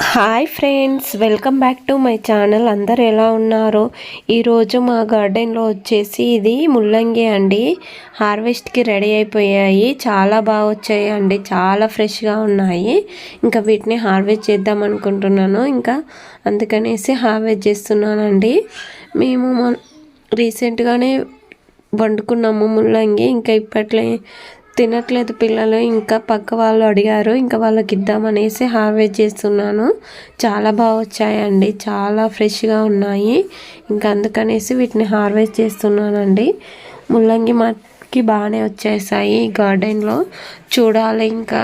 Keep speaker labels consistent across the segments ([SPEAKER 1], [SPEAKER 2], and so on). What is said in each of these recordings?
[SPEAKER 1] Hi friends welcome back to my channel. అందరు ఎలా ఉన్నారు? ఈరోజు మా గార్డెన్లో వచ్చేసి ఇది ముల్లంగి అండి. హార్వెస్ట్కి రెడీ అయిపోయాయి. చాలా బాగా వచ్చాయి అండి. చాలా ఫ్రెష్గా ఉన్నాయి. ఇంకా వీటిని హార్వెస్ట్ చేద్దాం అనుకుంటున్నాను. ఇంకా అందుకనేసి హార్వెస్ట్ చేస్తున్నానండి. మేము రీసెంట్గానే వండుకున్నాము ముల్లంగి. ఇంకా ఇప్పట్లో తినట్లేదు పిల్లలు. ఇంకా పక్క వాళ్ళు అడిగారు ఇంకా వాళ్ళకి ఇద్దామనేసి హార్వెస్ట్ చేస్తున్నాను. చాలా బాగా వచ్చాయండి. చాలా ఫ్రెష్గా ఉన్నాయి. ఇంకా అందుకనేసి వీటిని హార్వెస్ట్ చేస్తున్నానండి. ముల్లంగి మాకి బాగానే వచ్చేసాయి గార్డెన్లో. చూడాలి ఇంకా.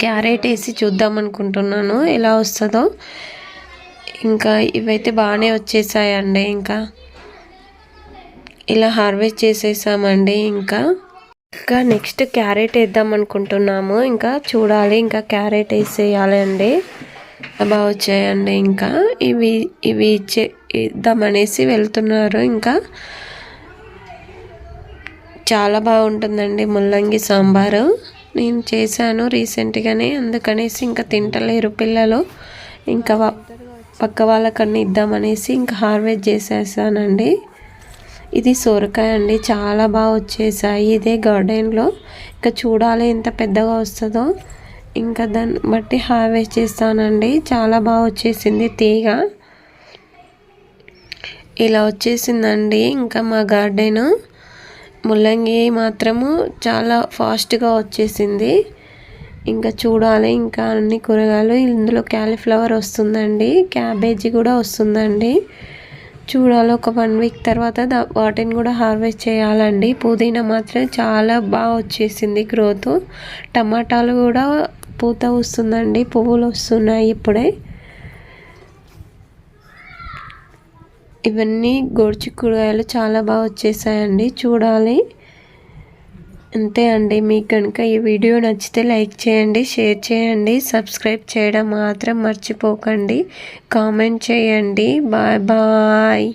[SPEAKER 1] క్యారెట్ వేసి చూద్దాం అనుకుంటున్నాను. ఎలా వస్తుందో. ఇంకా ఇవైతే బాగానే వచ్చేసాయండి. ఇంకా ఇలా హార్వెస్ట్ చేసేసామండి. ఇంకా ఇంకా నెక్స్ట్ క్యారెట్ వేద్దాం అనుకుంటున్నాము. ఇంకా చూడాలి ఇంకా క్యారెట్ వేసేయాలి అండి. బాగా వచ్చాయండి ఇంకా. ఇవి ఇవి ఇచ్చే ఇద్దామనేసి వెళ్తున్నారు ఇంకా. చాలా బాగుంటుందండి ముల్లంగి సాంబారు. నేను చేశాను రీసెంట్గానే అందుకనేసి ఇంకా తింటలేరు పిల్లలు. ఇంకా పక్క వాళ్ళకన్నా ఇద్దామనేసి ఇంకా హార్వెస్ట్ చేసేసానండి. ఇది సొరకాయ అండి. చాలా బాగా వచ్చేసాయి. ఇదే గార్డెన్లో ఇంకా చూడాలి ఎంత పెద్దగా వస్తుందో. ఇంకా దాన్ని బట్టి హార్వెస్ట్ చేస్తానండి. చాలా బాగా వచ్చేసింది తీగ. ఇలా వచ్చేసిందండి ఇంకా మా గార్డెను. ముల్లంగి మాత్రము చాలా ఫాస్ట్గా వచ్చేసింది. ఇంకా చూడాలి ఇంకా అన్ని కూరగాయలు. ఇందులో క్యాలీఫ్లవర్ వస్తుందండి. క్యాబేజీ కూడా వస్తుందండి. చూడాలి. ఒక వన్ వీక్ తర్వాత వాటిని కూడా హార్వెస్ట్ చేయాలండి. పుదీనా మాత్రం చాలా బాగా వచ్చేసింది గ్రోత్ టమాటాలు కూడా పూత వస్తుందండి. పువ్వులు వస్తున్నాయి ఇప్పుడే. ఇవన్నీ కూరగాయలు చాలా బాగా వచ్చేసాయండి. చూడాలి. అంతే అండి. మీకు కనుక ఈ వీడియో నచ్చితే లైక్ చేయండి షేర్ చేయండి సబ్స్క్రైబ్ చేయడం మాత్రం మర్చిపోకండి. కామెంట్ చేయండి. Bye bye.